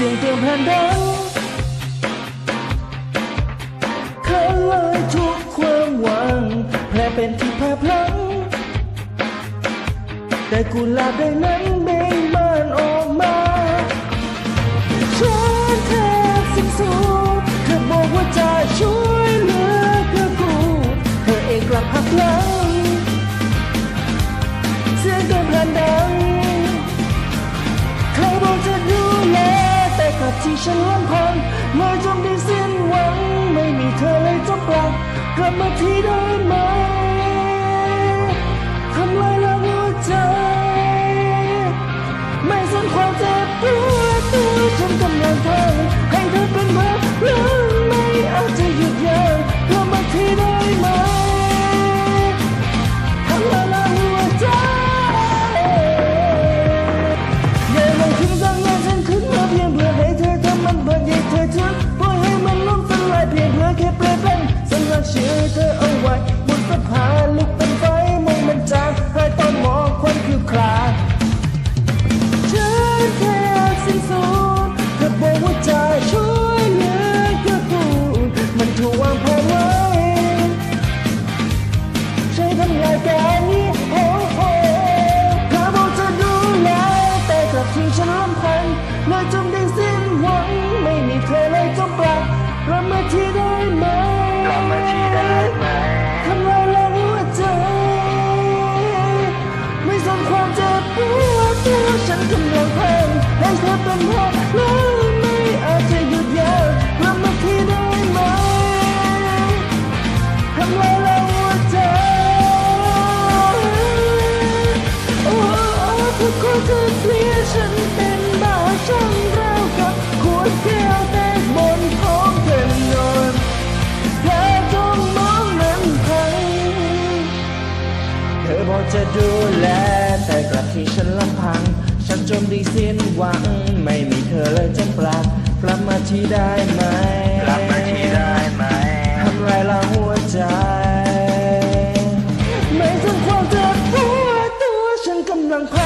สียงเตือนแผ่นดังเขาเลยทุกความหวัง แพร่เป็นที่แพาพลัง แต่กุหลาบได้นั้นไม่มา ที่ฉันลำพังเลยจนได้สิ้นหวัง ไม่มีเธอเลยจะปรับกลับมาที่เดิมไหม จะดูแล แต่กลับที่ฉันลำพัง ฉันจมดีสิ้นหวัง ไม่มีเธอเลยจำปลักกลับมาที่ได้ไหมกลับมาที่ได้ไหมทำลายละหัวใจ ไม่สนความเจ็บปวดตัวฉันกำลังพา